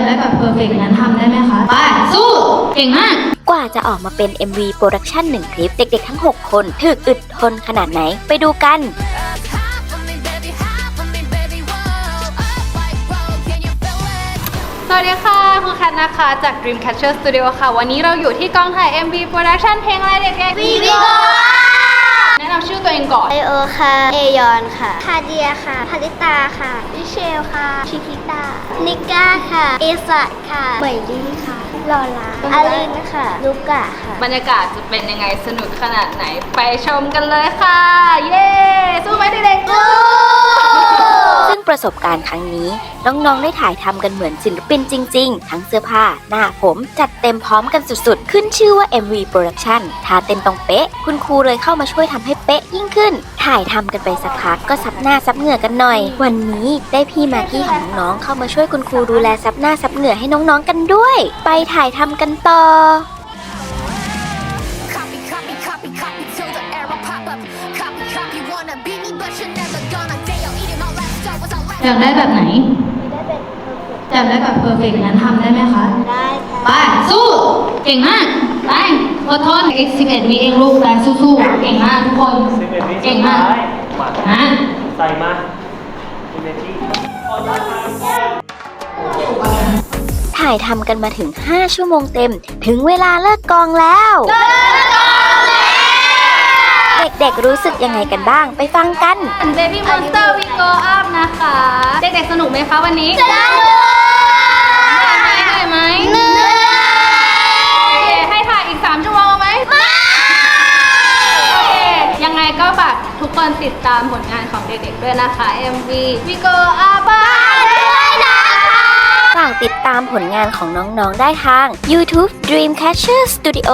ำได้แบบเพอร์เฟกต์งั้นทำได้ไหมคะ ไป สู้ เก่งมาก กว่าจะออกมาเป็น MV โปรดักชันหนึ่งคลิป เด็กๆทั้ง 6 คนถึกอึดทนขนาดไหนไปดูกัน สวัสดีค่ะ คุณแคทนะคะ จาก Dreamcatcher Studio ค่ะ วันนี้เราอยู่ที่กองถ่าย MV Production เพลงอะไรเด็กๆ Vigo แนะนำชื่อตัวเองก่อน ไอโอค่ะ เอยอนค่ะ คาเดียค่ะพาริตาค่ะมิเชลค่ะ ชิคิตา นิก้าค่ะ เอสัตค่ะเบยลี่ค่ะ ลอลาอาลินค่ะ ลูกะค่ะ บรรยากาศจะเป็นยังไงสนุกขนาดไหน ไปชมกันเลยค่ะ เย้ สู้ไหมเด็กๆสู้ซึ่ง ประสบการณ์ครั้งนี้ น้องๆได้ถ่ายทำกันเหมือนศิลปินจริง ๆ ทั้งเสื้อผ้า หน้าผม จัดเต็มพร้อมกันสุดๆ ขึ้นชื่อว่า MV Production ท่าเต้นต้องเป๊ะ คุณครูเลยเข้ามาช่วยทำให้เป๊ะยิ่งขึ้น ถ่ายทำกันไปสักพักก็ซับหน้าซับเหงื่อกันหน่อย วันนี้ได้พี่มากี้ของน้องๆเข้ามาช่วยคุณครูดูแลซับหน้าซับเหงื่อให้น้องๆกันด้วย ไปถ่ายทำกันต่อ copy, copy, copy till the arrow pop up. Copy, copy, wanna be me, but you're never gonna อยากได้แบบไหนอยากได้แบบเพอร์เฟกต์งั้นทำได้ไหมคะ ได้ค่ะไป สู้ เก่งมาก ไปอดทนอีก11วิเองลูกไปสู้ๆ เก่งมากทุกคน สิบเอ็ดวิเก่งมากมานะใส่มาอินเนจีถ่ายทำกันมาถึง 5 ชั่วโมงเต็ม ถึงเวลาเลิกกองแล้ว เด็กๆ รู้สึกยังไงกันบ้าง ไปฟังกัน Baby Monster We Go Up นะคะ เด็กๆ สนุกไหมคะวันนี้ สนุกเหนื่อยไหมเหนื่อยโอเคให้ถ่ายอีก 3 ชั่วโมงเอาไหมไม่โอเค ยังไงก็ฝากทุกคนติดตามผลงานของเด็กๆ ด้วยนะคะ MV We Go Up บ้านด้วยนะคะ ฝากติดตามผลงานของน้องๆ ได้ทาง YouTube Dreamcatcher Studio